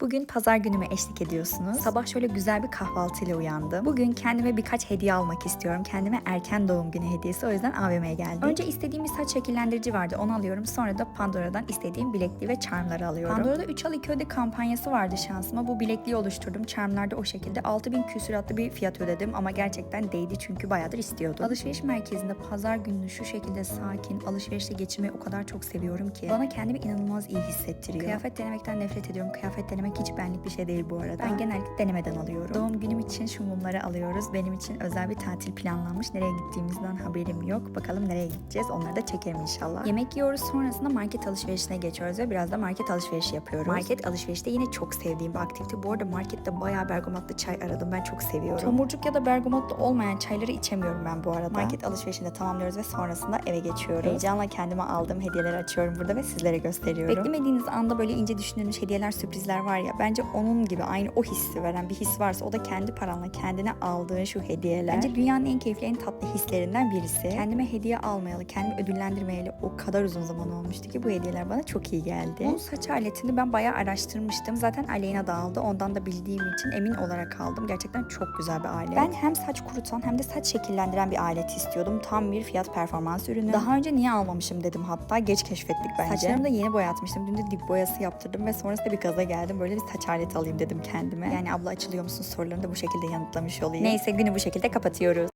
Bugün pazar günüme eşlik ediyorsunuz. Sabah şöyle güzel bir kahvaltıyla uyandım. Bugün kendime birkaç hediye almak istiyorum. Kendime erken doğum günü hediyesi. O yüzden AVM'ye geldim. Önce istediğim bir saç şekillendirici vardı. Onu alıyorum. Sonra da Pandora'dan istediğim bilekliği ve charmları alıyorum. Pandora'da 3 al 2 öde kampanyası vardı şansıma. Bu bilekliği oluşturdum. Charmlarda o şekilde 6000 küsuratlı bir fiyat ödedim ama gerçekten değdi çünkü bayağıdır istiyordum. Alışveriş merkezinde pazar gününü şu şekilde sakin alışverişle geçirmeyi o kadar çok seviyorum ki. Bana kendimi inanılmaz iyi hissettiriyor. Kıyafet denemekten nefret ediyorum. Kıyafet denemek hiç benlik bir şey değil bu arada. Ben genellikle denemeden alıyorum. Doğum günüm için şu mumları alıyoruz. Benim için özel bir tatil planlanmış. Nereye gittiğimizden haberim yok. Bakalım nereye gideceğiz. Onları da çekerim inşallah. Yemek yiyoruz. Sonrasında market alışverişine geçiyoruz ve biraz da market alışverişi yapıyoruz. Market alışverişte yine çok sevdiğim bir aktivite. Bu arada markette bayağı bergamatlı çay aradım. Ben çok seviyorum. Tomurcuk ya da bergamatlı olmayan çayları içemiyorum ben bu arada. Market alışverişini de tamamlıyoruz ve sonrasında eve geçiyoruz. Heyecanla kendime aldığım hediyeleri açıyorum burada ve sizlere gösteriyorum. Beklemediğiniz anda böyle ince düşünülmüş hediyeler, sürprizler var ya. Bence onun gibi aynı o hissi veren bir his varsa o da kendi paranla kendine aldığın şu hediyeler. Bence dünyanın en keyifli, en tatlı hislerinden birisi. Kendime hediye almayalı, kendimi ödüllendirmeyeli o kadar uzun zaman olmuştu ki bu hediyeler bana çok iyi geldi. Bu saç aletini ben bayağı araştırmıştım. Zaten Aleyna da aldı. Ondan da bildiğim için emin olarak aldım. Gerçekten çok güzel bir alet. Ben hem saç kurutan hem de saç şekillendiren bir alet istiyordum. Tam bir fiyat performans ürünü. Daha önce niye almamışım dedim hatta. Geç keşfettik bence. Saçlarımı da yeni boyatmıştım. Dün de dip boyası yaptırdım ve sonrasında bir gaza geldim. Böyle bir saç aleti alayım dedim kendime. Yani abla açılıyor musun sorularını da bu şekilde yanıtlamış olayım. Neyse günü bu şekilde kapatıyoruz.